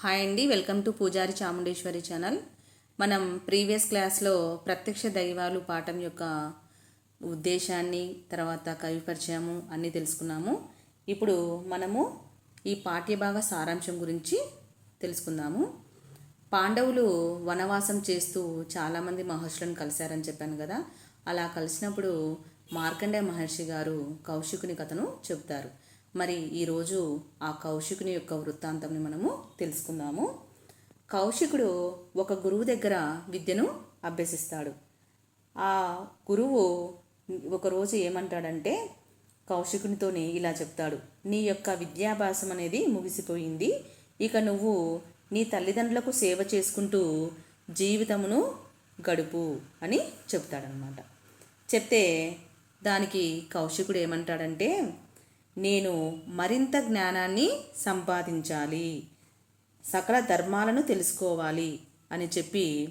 Hi అండి welcome to పూజారి Chamundeshwari channel. మనం ప్రీవియస్ క్లాస్లో ప్రత్యక్ష దైవాలు పాఠం యొక్క ఉద్దేశాన్ని తర్వాత కవి పరిచయము అన్నీ తెలుసుకున్నాము. ఇప్పుడు మనము ఈ పాఠ్యభాగ సారాంశం గురించి తెలుసుకుందాము. పాండవులు వనవాసం చేస్తూ చాలామంది మహర్షులను కలిశారని చెప్పాను కదా. అలా కలిసినప్పుడు మార్కండే మహర్షి గారు కౌశికుని కథను చెబుతారు. మరి ఈరోజు ఆ కౌశికుని యొక్క వృత్తాంతంని మనము తెలుసుకుందాము. కౌశికుడు ఒక గురువు దగ్గర విద్యను అభ్యసిస్తాడు. ఆ గురువు ఒకరోజు ఏమంటాడంటే కౌశికునితోని ఇలా చెప్తాడు. నీ యొక్క విద్యాభ్యాసం అనేది ముగిసిపోయింది. ఇక నువ్వు నీ తల్లిదండ్రులకు సేవ చేసుకుంటూ జీవితమును గడుపు అని చెప్తాడనమాట చెప్తే దానికి కౌశికుడు ఏమంటాడంటే నేను మరింత జ్ఞానాన్ని సంపాదించాలి. సకల ధర్మాలను తెలుసుకోవాలి అని చెప్పి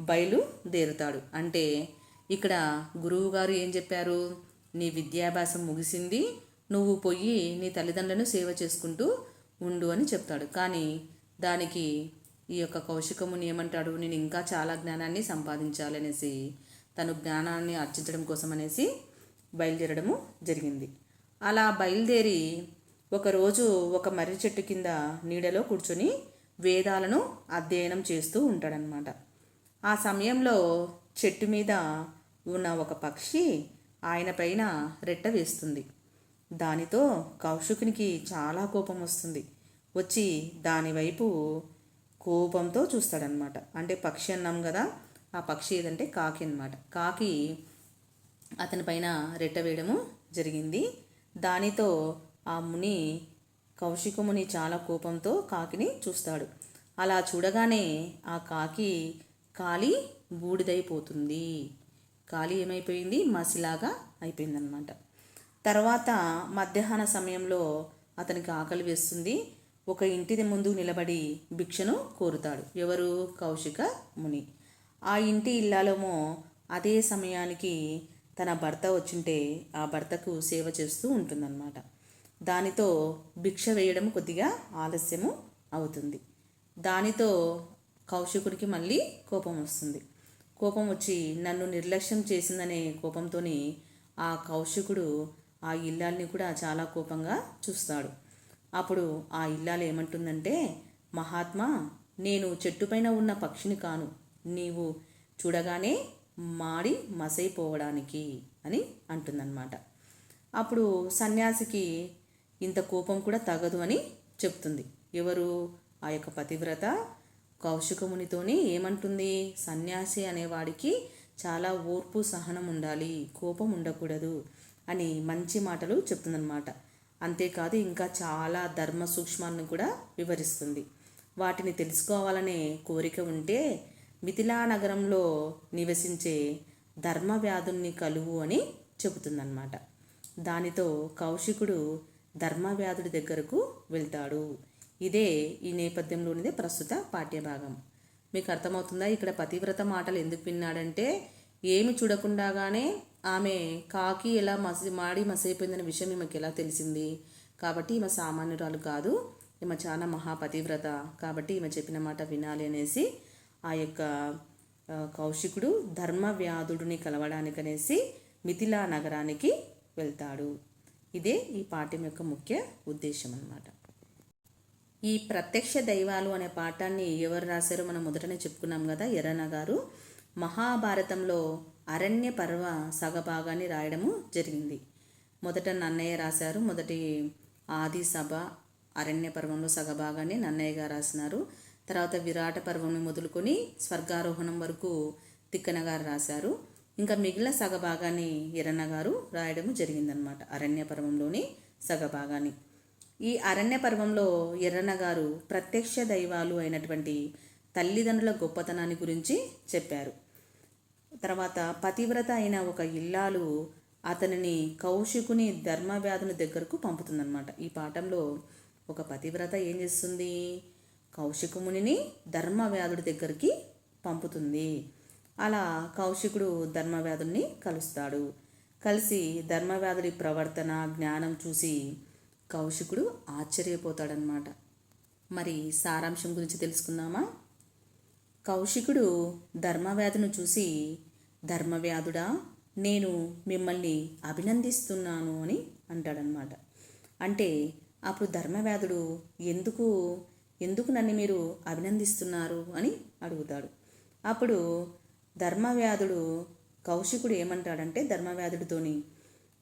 బయలుదేరుతాడు. అంటే ఇక్కడ గురువుగారు ఏం చెప్పారు? నీ విద్యాభ్యాసం ముగిసింది నువ్వు పోయి నీ తల్లిదండ్రులను సేవ చేసుకుంటూ ఉండు అని చెప్తాడు. కానీ దానికి ఈ యొక్క కౌశికముని ఏమంటాడు నేను ఇంకా చాలా జ్ఞానాన్ని సంపాదించాలనేసి తను జ్ఞానాన్ని అర్చించడం కోసం అనేసి బయలుదేరడము జరిగింది. అలా బయలుదేరి ఒకరోజు ఒక మర్రి చెట్టు కింద నీడలో కూర్చొని వేదాలను అధ్యయనం చేస్తూ ఉంటాడనమాట ఆ సమయంలో చెట్టు మీద ఉన్న ఒక పక్షి ఆయన పైన రెట్ట వేస్తుంది. దానితో కౌశికునికి చాలా కోపం వస్తుంది. వచ్చి దానివైపు కోపంతో చూస్తాడనమాట అంటే పక్షి అన్నాం కదా ఆ పక్షి ఏదంటే కాకి అనమాట కాకి అతని పైన రెట్ట వేయడము జరిగింది. దానితో ఆ ముని కౌశికముని చాలా కోపంతో కాకిని చూస్తాడు. అలా చూడగానే ఆ కాకి కాలి బూడిదైపోతుంది. కాలి ఏమైపోయింది? మసిలాగా అయిపోయిందనమాట తర్వాత మధ్యాహ్న సమయంలో అతనికి ఆకలి వేస్తుంది. ఒక ఇంటి ముందు నిలబడి భిక్షను కోరుతాడు. ఎవరు? కౌశిక ముని. ఆ ఇంటి ఇల్లాలమో అదే సమయానికి తన భర్త వచ్చింటే ఆ భర్తకు సేవ చేస్తూ ఉంటుందన్నమాట. దానితో భిక్ష వేయడం కొద్దిగా ఆలస్యము అవుతుంది. దానితో కౌశికుడికి మళ్ళీ కోపం వస్తుంది. కోపం వచ్చి నన్ను నిర్లక్ష్యం చేసిందనే కోపంతో ఆ కౌశికుడు ఆ ఇల్లాల్ని కూడా చాలా కోపంగా చూస్తాడు. అప్పుడు ఆ ఇల్లాలు ఏమంటుందంటే మహాత్మా నేను చెట్టుపైన ఉన్న పక్షిని కాను. నీవు చూడగానే మాడి మసైపోవడానికి అని అంటుందన్నమాట. అప్పుడు సన్యాసికి ఇంత కోపం కూడా తగదు అని చెప్తుంది. ఎవరు? ఆ యొక్క పతివ్రత కౌశికమునితోని ఏమంటుంది? సన్యాసి అనేవాడికి చాలా ఓర్పు సహనం ఉండాలి కోపం ఉండకూడదు అని మంచి మాటలు చెప్తుందన్నమాట. అంతేకాదు ఇంకా చాలా ధర్మ సూక్ష్మాలను కూడా వివరిస్తుంది. వాటిని తెలుసుకోవాలనే కోరిక ఉంటే మిథిలా నగరంలో నివసించే ధర్మవ్యాధుల్ని కలువు అని చెబుతుందన్నమాట. దానితో కౌశికుడు ధర్మవ్యాధుడి దగ్గరకు వెళ్తాడు. ఇదే ఈ నేపథ్యంలోనిదే ప్రస్తుత పాఠ్యభాగం. మీకు అర్థమవుతుందా? ఇక్కడ పతివ్రత మాటలు ఎందుకు విన్నాడంటే ఏమి చూడకుండాగానే ఆమె కాకి ఎలా మసి మాడి మసైపోయిందనే విషయం ఈమెకి ఎలా తెలిసింది? కాబట్టి ఈమె సామాన్యురాలు కాదు ఈమె చాలా మహాపతివ్రత. కాబట్టి ఈమె చెప్పిన మాట వినాలి అనేసి ఆ యొక్క కౌశికుడు ధర్మవ్యాధుడిని కలవడానికనేసి మిథిలా నగరానికి వెళ్తాడు. ఇదే ఈ పాఠ్యం యొక్క ముఖ్య ఉద్దేశం అన్నమాట ఈ ప్రత్యక్ష దైవాలు అనే పాఠాన్ని ఎవరు రాశారో మనం మొదటనే చెప్పుకున్నాం కదా ఎర్రన గారు. మహాభారతంలో అరణ్య పర్వ సగభాగాన్ని రాయడము జరిగింది. మొదట నన్నయ్య రాశారు మొదటి ఆది సభ అరణ్య పర్వంలో సగభాగాన్ని నన్నయ్య గారు రాసినారు. తర్వాత విరాట పర్వంని మొదలుకొని స్వర్గారోహణం వరకు తిక్కన గారు రాశారు. ఇంకా మిగిలిన సగభాగాన్ని ఎరన్న గారు రాయడం జరిగిందనమాట అరణ్య పర్వంలోని సగభాగాన్ని. ఈ అరణ్య పర్వంలో ఎర్రన్న గారు ప్రత్యక్ష దైవాలు అయినటువంటి తల్లిదండ్రుల గొప్పతనాన్ని గురించి చెప్పారు. తర్వాత పతివ్రత అయిన ఒక ఇల్లాలు అతనిని కౌశికుని ధర్మవ్యాధుని దగ్గరకు పంపుతుందన్నమాట. ఈ పాఠంలో ఒక పతివ్రత ఏం చేస్తుంది? కౌశికమునిని ధర్మవ్యాధుడి దగ్గరికి పంపుతుంది. అలా కౌశికుడు ధర్మవ్యాధుడిని కలుస్తాడు. కలిసి ధర్మవ్యాధుడి ప్రవర్తన జ్ఞానం చూసి కౌశికుడు ఆశ్చర్యపోతాడనమాట మరి సారాంశం గురించి తెలుసుకుందామా? కౌశికుడు ధర్మవ్యాధును చూసి ధర్మవ్యాధుడా నేను మిమ్మల్ని అభినందిస్తున్నాను అని అంటాడనమాట అంటే అప్పుడు ధర్మవ్యాధుడు ఎందుకు ఎందుకు నన్ను మీరు అభినందిస్తున్నారు అని అడుగుతాడు. అప్పుడు ధర్మవ్యాధుడు కౌశికుడు ఏమంటాడంటే ధర్మవ్యాధుడితోని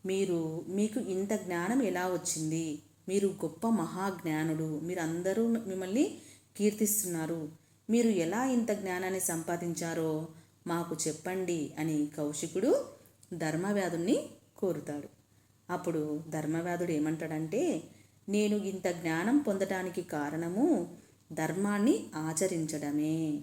మీరు మీకు ఇంత జ్ఞానం ఎలా వచ్చింది? మీరు గొప్ప మహాజ్ఞానుడు. మీరు అందరూ మిమ్మల్ని కీర్తిస్తున్నారు. మీరు ఎలా ఇంత జ్ఞానాన్ని సంపాదించారో మాకు చెప్పండి అని కౌశికుడు ధర్మవ్యాధుణ్ణి కోరుతాడు. అప్పుడు ధర్మవ్యాధుడు ఏమంటాడంటే నేను ఇంత జ్ఞానం పొందటానికి కారణము ధర్మాన్ని ఆచరించడమే.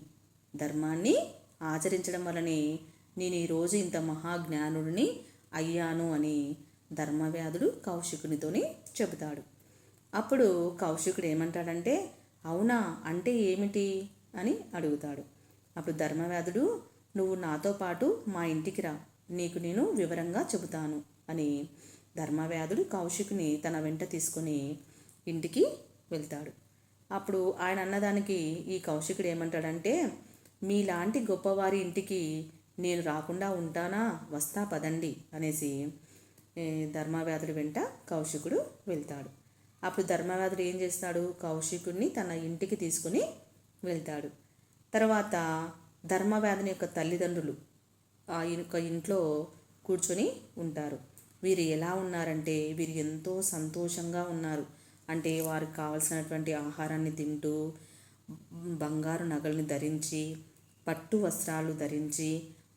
ధర్మాన్ని ఆచరించడం వలనే నేను ఈరోజు ఇంత మహాజ్ఞానుడిని అయ్యాను అని ధర్మవ్యాధుడు కౌశికునితోని చెబుతాడు. అప్పుడు కౌశికుడు ఏమంటాడంటే అవునా అంటే ఏమిటి? అని అడుగుతాడు. అప్పుడు ధర్మవ్యాధుడు నువ్వు నాతో పాటు మా ఇంటికి రా నీకు నేను వివరంగా చెబుతాను అని ధర్మవ్యాధుడు కౌశికుని తన వెంట తీసుకొని ఇంటికి వెళ్తాడు. అప్పుడు ఆయన అన్నదానికి ఈ కౌశికుడు ఏమంటాడంటే మీలాంటి గొప్పవారి ఇంటికి నేను రాకుండా ఉంటానా? వస్తా పదండి అనేసి ధర్మవ్యాధుడి వెంట కౌశికుడు వెళ్తాడు. అప్పుడు ధర్మవ్యాధుడు ఏం చేస్తాడు? కౌశికుడిని తన ఇంటికి తీసుకుని వెళ్తాడు. తర్వాత ధర్మవ్యాధుని యొక్క తల్లిదండ్రులు ఆ యొక్క ఇంట్లో కూర్చొని ఉంటారు. వీరు ఎలా ఉన్నారంటే వీరు ఎంతో సంతోషంగా ఉన్నారు. అంటే వారికి కావలసినటువంటి ఆహారాన్ని తింటూ బంగారు నగల్ని ధరించి పట్టు వస్త్రాలు ధరించి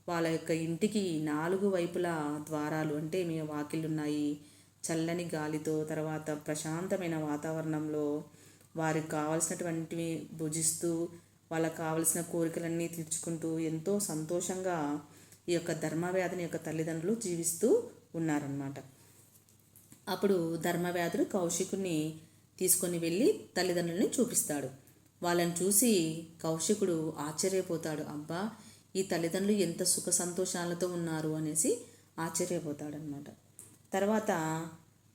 వాళ్ళ యొక్క ఇంటికి నాలుగు వైపులా ద్వారాలు అంటే మీ వాకిళ్ళున్నాయి చల్లని గాలితో తర్వాత ప్రశాంతమైన వాతావరణంలో వారికి కావలసినటువంటివి భుజిస్తూ వాళ్ళకు కావలసిన కోరికలన్నీ తీర్చుకుంటూ ఎంతో సంతోషంగా ఈ యొక్క ధర్మవ్యాధిని యొక్క తల్లిదండ్రులు జీవిస్తూ ఉన్నారన్నమాట. అప్పుడు ధర్మవ్యాధుడు కౌశికుని తీసుకొని వెళ్ళి తల్లిదండ్రులని చూపిస్తాడు. వాళ్ళని చూసి కౌశికుడు ఆశ్చర్యపోతాడు. అబ్బా ఈ తల్లిదండ్రులు ఎంత సుఖ సంతోషాలతో ఉన్నారు అనేసి ఆశ్చర్యపోతాడనమాట తర్వాత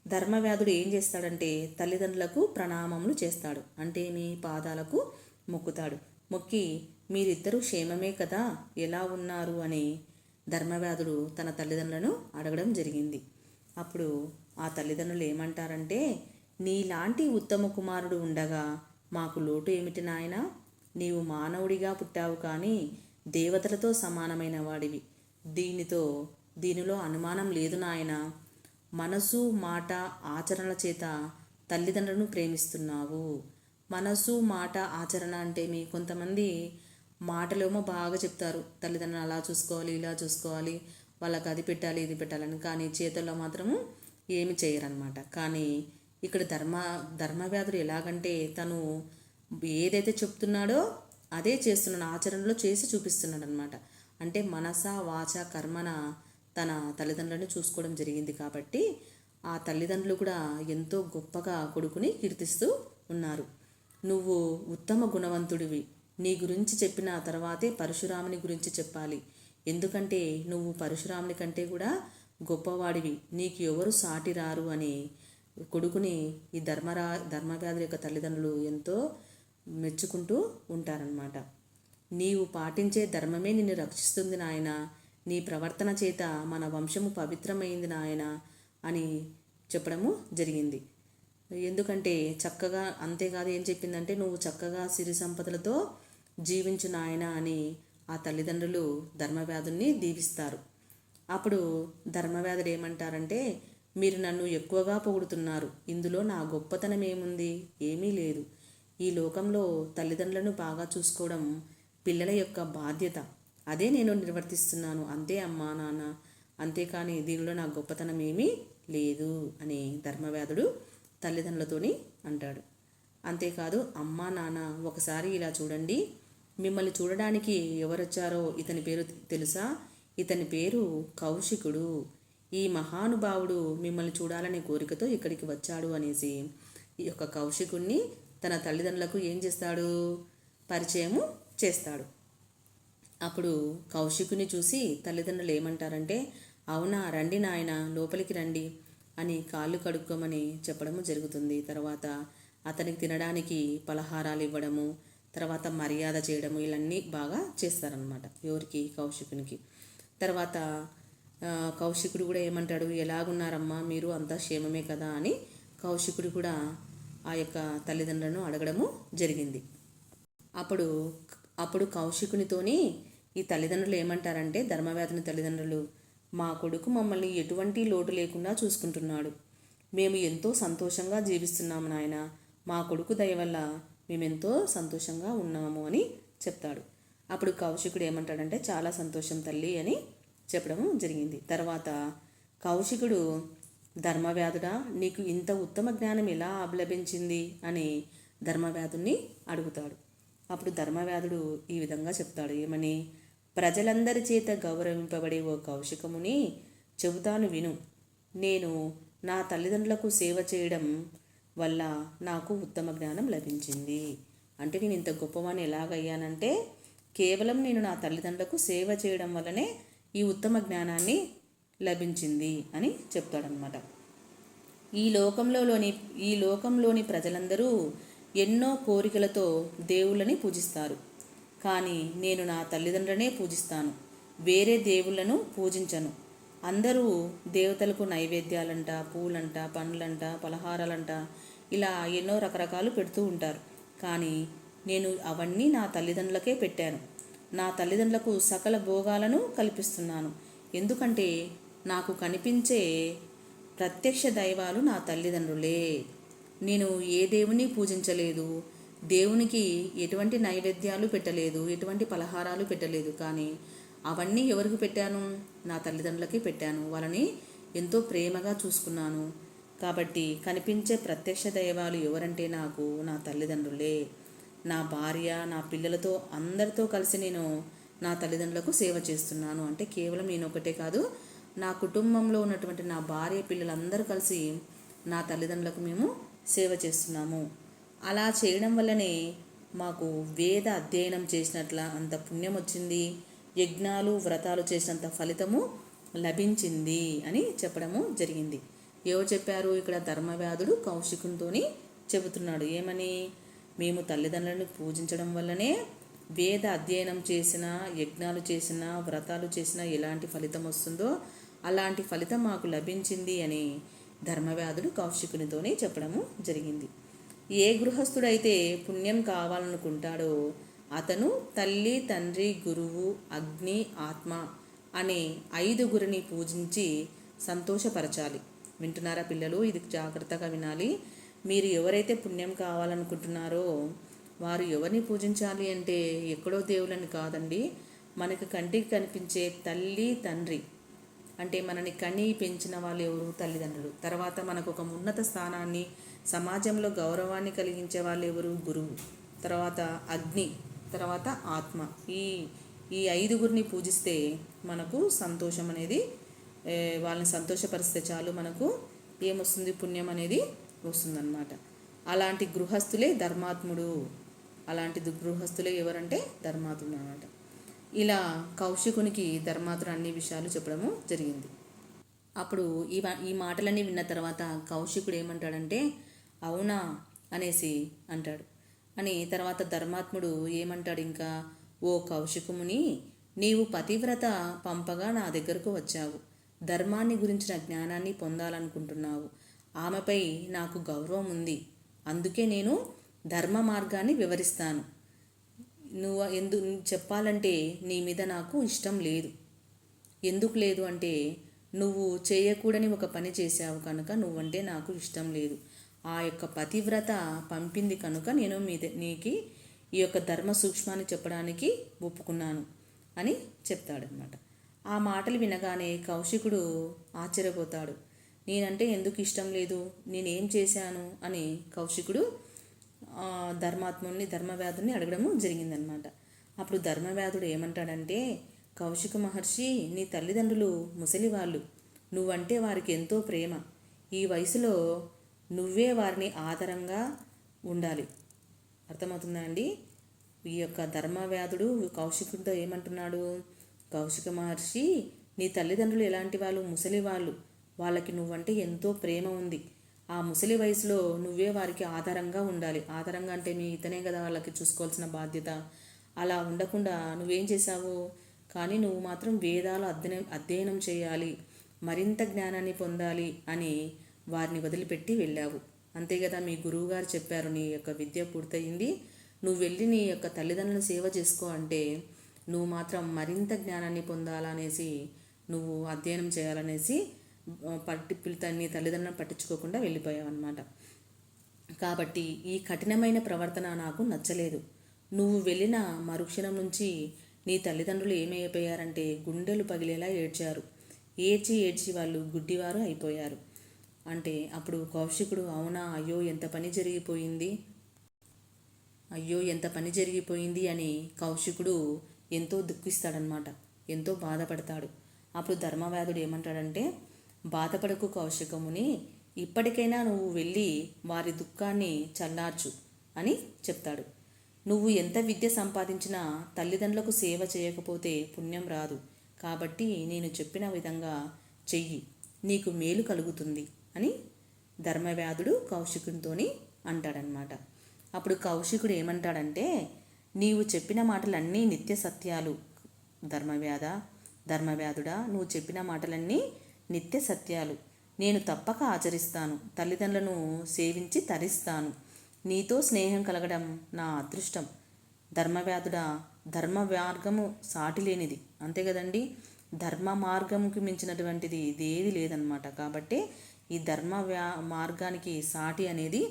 ధర్మవ్యాధుడు ఏం చేస్తాడంటే తల్లిదండ్రులకు ప్రణామములు చేస్తాడు. అంటే మీ పాదాలకు మొక్కుతాడు. మొక్కి మీరిద్దరూ క్షేమమే కదా? ఎలా ఉన్నారు? అని ధర్మవ్యాధుడు తన తల్లిదండ్రులను అడగడం జరిగింది. అప్పుడు ఆ తల్లిదండ్రులు ఏమంటారంటే నీలాంటి ఉత్తమ కుమారుడు ఉండగా మాకు లోటు ఏమిటి నాయనా? నీవు మానవుడిగా పుట్టావు కానీ దేవతలతో సమానమైన వాడివి. దీనితో దీనిలో అనుమానం లేదు నాయన. మనసు మాట ఆచరణల చేత తల్లిదండ్రులను ప్రేమిస్తున్నావు. మనసు మాట ఆచరణ అంటే మీ కొంతమంది మాటలేమో బాగా చెప్తారు. తల్లిదండ్రులు అలా చూసుకోవాలి ఇలా చూసుకోవాలి వాళ్ళకి అది పెట్టాలి ఇది పెట్టాలని. కానీ చేతుల్లో మాత్రము ఏమి చేయరనమాట కానీ ఇక్కడ ధర్మ ధర్మవ్యాధుడు ఎలాగంటే తను ఏదైతే చెప్తున్నాడో అదే చేస్తున్నాడు ఆచరణలో చేసి చూపిస్తున్నాడు అనమాట అంటే మనస వాచ కర్మన తన తల్లిదండ్రులను చూసుకోవడం జరిగింది కాబట్టి ఆ తల్లిదండ్రులు కూడా ఎంతో గొప్పగా కొడుకుని కీర్తిస్తూ ఉన్నారు. నువ్వు ఉత్తమ గుణవంతుడివి. నీ గురించి చెప్పిన తర్వాతే పరశురాముని గురించి చెప్పాలి. ఎందుకంటే నువ్వు పరశురాముని కంటే కూడా గొప్పవాడివి. నీకు ఎవరు సాటి రారు అని కొడుకుని ఈ ధర్మరా ధర్మవ్యాధుల యొక్క తల్లిదండ్రులు ఎంతో మెచ్చుకుంటూ ఉంటారనమాట నీవు పాటించే ధర్మమే నిన్ను రక్షిస్తుంది నాయన. నీ ప్రవర్తన చేత మన వంశము పవిత్రమైంది నాయన అని చెప్పడము జరిగింది. ఎందుకంటే చక్కగా అంతేకాదు ఏం చెప్పిందంటే నువ్వు చక్కగా సిరి సంపదలతో జీవించు నాయన అని ఆ తల్లిదండ్రులు ధర్మవ్యాధుల్ని దీవిస్తారు. అప్పుడు ధర్మవ్యాధుడు ఏమంటారంటే మీరు నన్ను ఎక్కువగా పొగుడుతున్నారు. ఇందులో నా గొప్పతనం ఏముంది? ఏమీ లేదు. ఈ లోకంలో తల్లిదండ్రులను బాగా చూసుకోవడం పిల్లల యొక్క బాధ్యత. అదే నేను నిర్వర్తిస్తున్నాను. అంతే అమ్మా నాన్న. అంతేకాని దీనిలో నా గొప్పతనం ఏమీ లేదు అని ధర్మవ్యాధుడు తల్లిదండ్రులతోని అంటాడు. అంతేకాదు అమ్మా నాన్న ఒకసారి ఇలా చూడండి. మిమ్మల్ని చూడడానికి ఎవరొచ్చారో ఇతని పేరు తెలుసా? ఇతని పేరు కౌశికుడు. ఈ మహానుభావుడు మిమ్మల్ని చూడాలనే కోరికతో ఇక్కడికి వచ్చాడు అనేసి. ఈ యొక్క కౌశికుణ్ణి తన తల్లిదండ్రులకు ఏం చేస్తాడు? పరిచయము చేస్తాడు. అప్పుడు కౌశికుని చూసి తల్లిదండ్రులు ఏమంటారంటే అవునా రండి నాయన లోపలికి రండి అని కాళ్ళు కడుక్కోమని చెప్పడము జరుగుతుంది. తర్వాత అతనికి తినడానికి పలహారాలు ఇవ్వడము తర్వాత మర్యాద చేయడం ఇవన్నీ బాగా చేస్తారనమాట ఎవరికి కౌశికునికి. తర్వాత కౌశికుడు కూడా ఏమంటాడు ఎలాగున్నారమ్మా? మీరు అంతా క్షేమమే కదా? అని కౌశికుడు కూడా ఆ యొక్క తల్లిదండ్రులను అడగడము జరిగింది. అప్పుడు అప్పుడు కౌశికునితోని ఈ తల్లిదండ్రులు ఏమంటారంటే ధర్మవేదన తల్లిదండ్రులు మా కొడుకు మమ్మల్ని ఎటువంటి లోటు లేకుండా చూసుకుంటున్నాడు. మేము ఎంతో సంతోషంగా జీవిస్తున్నాము నాయన. మా కొడుకు దయ వల్ల మేమెంతో సంతోషంగా ఉన్నాము అని చెప్తాడు. అప్పుడు కౌశికుడు ఏమంటాడంటే చాలా సంతోషం తల్లి అని చెప్పడం జరిగింది. తర్వాత కౌశికుడు ధర్మవ్యాధుడా నీకు ఇంత ఉత్తమ జ్ఞానం ఎలా లభించింది? అని ధర్మవ్యాధుణ్ణి అడుగుతాడు. అప్పుడు ధర్మవ్యాధుడు ఈ విధంగా చెప్తాడు. ఏమని? ప్రజలందరి చేత గౌరవింపబడే ఓ కౌశికముని చెబుతాను విను. నేను నా తల్లిదండ్రులకు సేవ చేయడం వల్ల నాకు ఉత్తమ జ్ఞానం లభించింది. అంటే నేను ఇంత గొప్పవాణ్ణి ఎలాగయ్యానంటే కేవలం నేను నా తల్లిదండ్రులకు సేవ చేయడం వల్లనే ఈ ఉత్తమ జ్ఞానాన్ని లభించింది అని చెప్తాడనమాట ఈ లోకంలోని ఈ లోకంలోని ప్రజలందరూ ఎన్నో కోరికలతో దేవుళ్ళని పూజిస్తారు. కానీ నేను నా తల్లిదండ్రులనే పూజిస్తాను. వేరే దేవుళ్ళను పూజించను. అందరూ దేవతలకు నైవేద్యాలంట పూలంట పండ్లంట పలహారాలంట ఇలా ఎన్నో రకరకాలు పెడుతూ ఉంటారు. కానీ నేను అవన్నీ నా తల్లిదండ్రులకే పెట్టాను. నా తల్లిదండ్రులకు సకల భోగాలను కల్పిస్తున్నాను. ఎందుకంటే నాకు కనిపించే ప్రత్యక్ష దైవాలు నా తల్లిదండ్రులే. నేను ఏ దేవుని పూజించలేదు దేవునికి ఎటువంటి నైవేద్యాలు పెట్టలేదు ఎటువంటి పలహారాలు పెట్టలేదు. కానీ అవన్నీ ఎవరికి పెట్టాను? నా తల్లిదండ్రులకి పెట్టాను. వాళ్ళని ఎంతో ప్రేమగా చూసుకున్నాను. కాబట్టి కనిపించే ప్రత్యక్ష దైవాలు ఎవరంటే నాకు నా తల్లిదండ్రులే. నా భార్య నా పిల్లలతో అందరితో కలిసి నేను నా తల్లిదండ్రులకు సేవ చేస్తున్నాను. అంటే కేవలం నేను ఒకటే కాదు నా కుటుంబంలో ఉన్నటువంటి నా భార్య పిల్లలందరూ కలిసి నా తల్లిదండ్రులకు మేము సేవ చేస్తున్నాము. అలా చేయడం వల్లనే మాకు వేద అధ్యయనం చేసినట్ల అంత పుణ్యం వచ్చింది. యజ్ఞాలు వ్రతాలు చేసినంత ఫలితము లభించింది అని చెప్పడము జరిగింది. ఏవో చెప్పారు ఇక్కడ ధర్మవ్యాధుడు కౌశికునితోని చెబుతున్నాడు. ఏమని? మేము తల్లిదండ్రులను పూజించడం వల్లనే వేద అధ్యయనం చేసిన యజ్ఞాలు చేసిన వ్రతాలు చేసిన ఎలాంటి ఫలితం వస్తుందో అలాంటి ఫలితం మాకు లభించింది అని ధర్మవ్యాధుడు కౌశికునితోనే చెప్పడము జరిగింది. ఏ గృహస్థుడైతే పుణ్యం కావాలనుకుంటాడో అతను తల్లి తండ్రి గురువు అగ్ని ఆత్మ అనే ఐదుగురిని పూజించి సంతోషపరచాలి. వింటున్నారా పిల్లలు? ఇది జాగ్రత్తగా వినాలి. మీరు ఎవరైతే పుణ్యం కావాలనుకుంటున్నారో వారు ఎవరిని పూజించాలి అంటే ఎక్కడో దేవుళ్ళని కాదండి. మనకు కంటికి కనిపించే తల్లి తండ్రి అంటే మనని కని పెంచిన వాళ్ళు ఎవరు? తల్లిదండ్రులు. తర్వాత మనకు ఒక ఉన్నత స్థానాన్ని సమాజంలో గౌరవాన్ని కలిగించే వాళ్ళు ఎవరు? గురువు. తర్వాత అగ్ని. తర్వాత ఆత్మ. ఈ ఈ ఐదుగురిని పూజిస్తే మనకు సంతోషం అనేది వాళ్ళని సంతోషపరిస్తే చాలు మనకు ఏమొస్తుంది? పుణ్యం అనేది వస్తుందన్నమాట. అలాంటి గృహస్థులే ధర్మాత్ముడు. అలాంటి గృహస్థులే ఎవరంటే ధర్మాత్ముడు అనమాట ఇలా కౌశికునికి ధర్మాత్ముడు అన్ని విషయాలు చెప్పడము జరిగింది. అప్పుడు ఈ వా- ఈ మాటలన్నీ విన్న తర్వాత కౌశికుడు ఏమంటాడంటే అవునా అనేసి అంటాడు. అని తర్వాత ధర్మాత్ముడు ఏమంటాడు ఇంకా ఓ కౌశికముని నీవు పతివ్రత పంపగా నా దగ్గరకు వచ్చావు. ధర్మాన్ని గురించిన జ్ఞానాన్ని పొందాలనుకుంటున్నావు. ఆమెపై నాకు గౌరవం ఉంది. అందుకే నేను ధర్మ మార్గాన్ని వివరిస్తాను. నువ్వు ఎందు చెప్పాలంటే నీ మీద నాకు ఇష్టం లేదు. ఎందుకు లేదు అంటే నువ్వు చేయకూడని ఒక పని చేశావు కనుక నువ్వంటే నాకు ఇష్టం లేదు. ఆ యొక్క పతివ్రత పంపింది కనుక నేను మీ నీకి ఈ యొక్క ధర్మ సూక్ష్మాన్ని చెప్పడానికి ఒప్పుకున్నాను అని చెప్తాడనమాట ఆ మాటలు వినగానే కౌశికుడు ఆశ్చర్యపోతాడు. నేనంటే ఎందుకు ఇష్టం లేదు? నేనేం చేశాను? అని కౌశికుడు ధర్మాత్ముని ధర్మవ్యాధుని అడగడము జరిగిందనమాట అప్పుడు ధర్మవ్యాధుడు ఏమంటాడంటే కౌశిక మహర్షి నీ తల్లిదండ్రులు ముసలివాళ్ళు. నువ్వంటే వారికి ఎంతో ప్రేమ. ఈ వయసులో నువ్వే వారిని ఆధారంగా ఉండాలి. అర్థమవుతుందా అండి? ఈ యొక్క ధర్మవ్యాధుడు కౌశికుడితో ఏమంటున్నాడు? కౌశిక మహర్షి నీ తల్లిదండ్రులు ఎలాంటి వాళ్ళు? ముసలి వాళ్ళు. వాళ్ళకి నువ్వంటే ఎంతో ప్రేమ ఉంది. ఆ ముసలి వయసులో నువ్వే వారికి ఆధారంగా ఉండాలి. ఆధారంగా అంటే మీ ఇతనే కదా వాళ్ళకి చూసుకోవాల్సిన బాధ్యత. అలా ఉండకుండా నువ్వేం చేశావు? కానీ నువ్వు మాత్రం వేదాలు అధ్యయనం అధ్యయనం చేయాలి. మరింత జ్ఞానాన్ని పొందాలి అని వారిని వదిలిపెట్టి వెళ్ళావు. అంతే కదా మీ గురువుగారు చెప్పారు నీ యొక్క విద్య పూర్తయింది నువ్వు వెళ్ళి నీ యొక్క తల్లిదండ్రులను సేవ చేసుకో అంటే నువ్వు మాత్రం మరింత జ్ఞానాన్ని పొందాలనేసి నువ్వు అధ్యయనం చేయాలనేసి పట్టి నీ తల్లిదండ్రులను పట్టించుకోకుండా వెళ్ళిపోయావు అనమాట కాబట్టి ఈ కఠినమైన ప్రవర్తన నాకు నచ్చలేదు. నువ్వు వెళ్ళిన మరుక్షణం నుంచి నీ తల్లిదండ్రులు ఏమైపోయారంటే గుండెలు పగిలేలా ఏడ్చారు. ఏడ్చి ఏడ్చి వాళ్ళు గుడ్డివారు అయిపోయారు. అంటే అప్పుడు కౌశికుడు అవునా? అయ్యో ఎంత పని జరిగిపోయింది? అయ్యో ఎంత పని జరిగిపోయింది అని కౌశికుడు ఎంతో దుఃఖిస్తాడనమాట ఎంతో బాధపడతాడు. అప్పుడు ధర్మవ్యాధుడు ఏమంటాడంటే బాధపడకు కౌశికముని. ఇప్పటికైనా నువ్వు వెళ్ళి వారి దుఃఖాన్ని చల్లార్చు అని చెప్తాడు. నువ్వు ఎంత విద్య సంపాదించినా తల్లిదండ్రులకు సేవ చేయకపోతే పుణ్యం రాదు. కాబట్టి నేను చెప్పిన విధంగా చెయ్యి. నీకు మేలు కలుగుతుంది. అని ధర్మవ్యాధుడు కౌశికునితోని అంటాడనమాట అప్పుడు కౌశికుడు ఏమంటాడంటే నీవు చెప్పిన మాటలన్నీ నిత్య సత్యాలు. ధర్మవ్యాధ ధర్మవ్యాధుడా నువ్వు చెప్పిన మాటలన్నీ నిత్య సత్యాలు. నేను తప్పక ఆచరిస్తాను. తల్లిదండ్రులను సేవించి తరిస్తాను. నీతో స్నేహం కలగడం నా అదృష్టం. ధర్మవ్యాధుడా ధర్మ మార్గము సాటి లేనిది అంతే కదండి? ధర్మ మార్గముకి మించినటువంటిది ఇదేది లేదనమాట కాబట్టి ఈ ధర్మ వ్యా మార్గానికి సాటి అనేది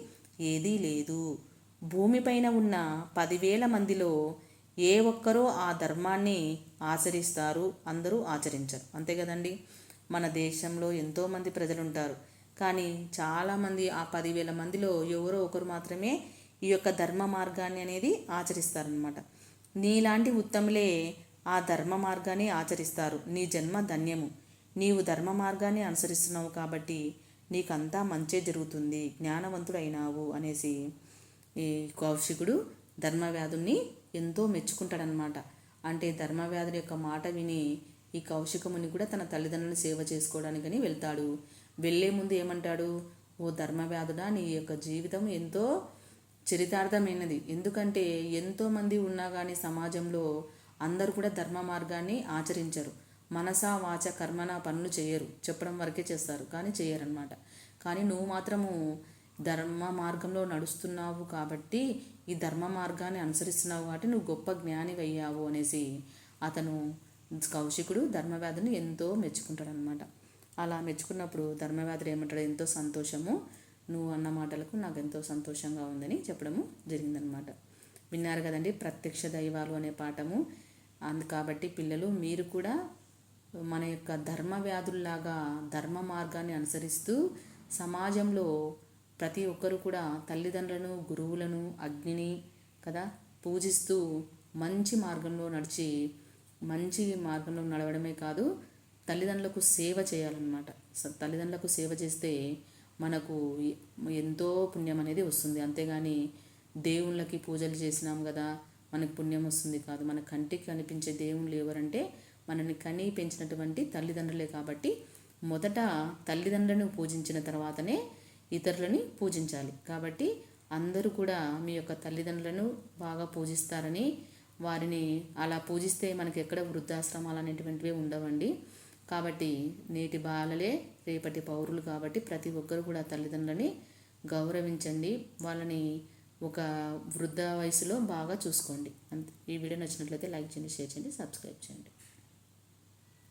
ఏదీ లేదు. భూమిపైన ఉన్న పదివేల మందిలో ఏ ఒక్కరూ ఆ ధర్మాన్ని ఆచరిస్తారు అందరూ ఆచరించరు. అంతే కదండి? మన దేశంలో ఎంతోమంది ప్రజలు ఉంటారు కానీ చాలామంది ఆ పదివేల మందిలో ఎవరో ఒకరు మాత్రమే ఈ యొక్క ధర్మ మార్గాన్ని అనేది ఆచరిస్తారనమాట నీలాంటి ఉత్తములే ఆ ధర్మ మార్గాన్ని ఆచరిస్తారు. నీ జన్మ ధన్యము. నీవు ధర్మ మార్గాన్ని అనుసరిస్తున్నావు కాబట్టి నీకంతా మంచే జరుగుతుంది జ్ఞానవంతుడైనావు అనేసి ఈ కౌశికుడు ధర్మవ్యాధుని ఎంతో మెచ్చుకుంటాడనమాట అంటే ధర్మవ్యాధుడి యొక్క మాట విని ఈ కౌశికముని కూడా తన తల్లిదండ్రులను సేవ చేసుకోవడానికని వెళ్తాడు. వెళ్ళే ముందు ఏమంటాడు? ఓ ధర్మవ్యాధుడా నీ యొక్క జీవితం ఎంతో చరితార్థమైనది. ఎందుకంటే ఎంతోమంది ఉన్నా కానీ సమాజంలో అందరూ కూడా ధర్మ మార్గాన్ని ఆచరించరు. మనసా వాచ కర్మన పనులు చేయరు. చెప్పడం వరకే చేస్తారు. కానీ చేయరనమాట కానీ నువ్వు మాత్రము ధర్మ మార్గంలో నడుస్తున్నావు కాబట్టి ఈ ధర్మ మార్గాన్ని అనుసరిస్తున్నావు కాబట్టి నువ్వు గొప్ప జ్ఞాని అయ్యావు అనేసి అతను కౌశికుడు ధర్మవ్యాధిని ఎంతో మెచ్చుకుంటాడనమాట అలా మెచ్చుకున్నప్పుడు ధర్మవ్యాధుడు ఏమంటాడు? ఎంతో సంతోషము. నువ్వు అన్న మాటలకు నాకు ఎంతో సంతోషంగా ఉందని చెప్పడము జరిగిందనమాట విన్నారు కదండి. ప్రత్యక్ష దైవాలు అనే పాఠము. అందు కాబట్టి పిల్లలు మీరు కూడా మన యొక్క ధర్మ వ్యాధుల్లాగా ధర్మ మార్గాన్ని అనుసరిస్తూ సమాజంలో ప్రతి ఒక్కరు కూడా తల్లిదండ్రులను గురువులను అగ్నిని కదా పూజిస్తూ మంచి మార్గంలో నడిచి మంచి మార్గంలో నడవడమే కాదు తల్లిదండ్రులకు సేవ చేయాలన్నమాట. తల్లిదండ్రులకు సేవ చేస్తే మనకు ఎంతో పుణ్యం అనేది వస్తుంది. అంతేగాని దేవుళ్ళకి పూజలు చేసినాం కదా మనకు పుణ్యం వస్తుంది కాదు. మన కంటికి కనిపించే దేవుళ్ళు ఎవరంటే మనల్ని కని పెంచినటువంటి తల్లిదండ్రులే కాబట్టి మొదట తల్లిదండ్రులను పూజించిన తర్వాతనే ఇతరులని పూజించాలి. కాబట్టి అందరూ కూడా మీ యొక్క తల్లిదండ్రులను బాగా పూజిస్తారని వారిని అలా పూజిస్తే మనకి ఎక్కడ వృద్ధాశ్రమాలు అనేటువంటివి ఉండవండి. కాబట్టి నేటి బాలలే రేపటి పౌరులు కాబట్టి ప్రతి ఒక్కరు కూడా తల్లిదండ్రులని గౌరవించండి. వాళ్ళని ఒక వృద్ధ వయసులో బాగా చూసుకోండి. అంతే ఈ వీడియో నచ్చినట్లయితే లైక్ చేయండి షేర్ చేయండి సబ్స్క్రైబ్ చేయండి.